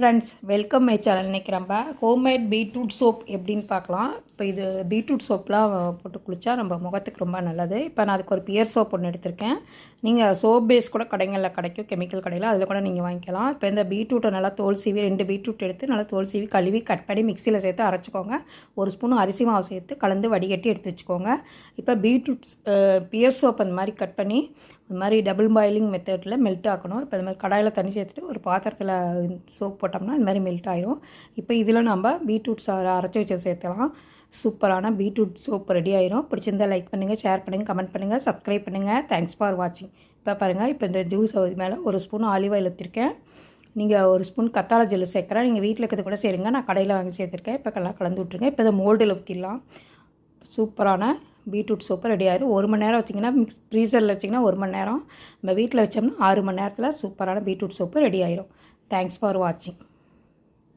Friends welcome my channel இன்றைக்கி நம்ம homemade beetroot soap எப்படின்னு பார்க்கலாம். இப்போ இது பீட்ரூட் சோப்லாம் போட்டு குளித்தா நம்ம முகத்துக்கு ரொம்ப நல்லது. இப்போ நான் அதுக்கு ஒரு பியர் சோப் ஒன்று எடுத்திருக்கேன். நீங்கள் சோப் பேஸ் கூட கடைகளில் கிடைக்கும் கெமிக்கல் கடையில். அதில் கூட நீங்கள் வாங்கிக்கலாம். இப்போ இந்த பீட்ரூட்டை நல்லா தோல் சீவி ரெண்டு பீட்ரூட் எடுத்து நல்லா தோல் சீவி கழுவி கட் பண்ணி மிக்சியில் சேர்த்து அரைச்சிக்கோங்க. ஒரு ஸ்பூன் அரிசி மாவு சேர்த்து கலந்து வடிகட்டி எடுத்து வச்சுக்கோங்க. இப்போ பீட்ரூட் பியர் சோப் அந்த மாதிரி கட் பண்ணி இந்த மாதிரி டபுள் பாயிலிங் மெத்தடில் மெல்ட் ஆக்கணும். இப்போ இந்த மாதிரி கடாயில் தண்ணி சேர்த்துட்டு ஒரு பாத்திரத்தில் சோப் போட்டோம்னா இந்த மாதிரி மெல்ட் ஆயிரும். இப்போ இதில் நம்ம பீட்ரூட் சா அரைச்சி வச்சு சேர்த்துலாம் சூப்பரான பீட்ரூட் சோப் ரெடி ஆயிரும். பிடிச்சிருந்தா லைக் பண்ணுங்கள் ஷேர் பண்ணுங்கள் கமெண்ட் பண்ணுங்கள் சப்ஸ்கிரைப் பண்ணுங்கள் தேங்க்ஸ் ஃபார் வாட்சிங் இப்போ பாருங்கள் இப்போ இந்த ஜூஸ் மேலே ஒரு ஸ்பூன் ஆலிவ் ஆயில் எடுத்திருக்கேன். நீங்கள் ஒரு ஸ்பூன் கத்தாழ ஜெல்லு சேர்க்குறேன். நீங்கள் வீட்டில் இருக்கிறது கூட சேருங்க. நான் கடையில் வாங்கி சேர்த்துருக்கேன். இப்போ எல்லாம் கலந்து விட்ருங்க இப்போ இதை மோல்டில் ஊற்றிடலாம் சூப்பரான பீட்ரூட் சூப்பர் ரெடி ஆயிரும். ஒரு மணி நேரம் வச்சிங்கன்னா மிக்ஸ் ஃப்ரீசரில் வச்சிங்கன்னா ஒரு மணி நேரம். நம்ம வீட்டில் வச்சோம்னா ஆறு மணி நேரத்தில் சூப்பரான பீட்ரூட் சோப்பு ரெடி ஆயிரும். தேங்க்ஸ் ஃபார் வாட்சிங்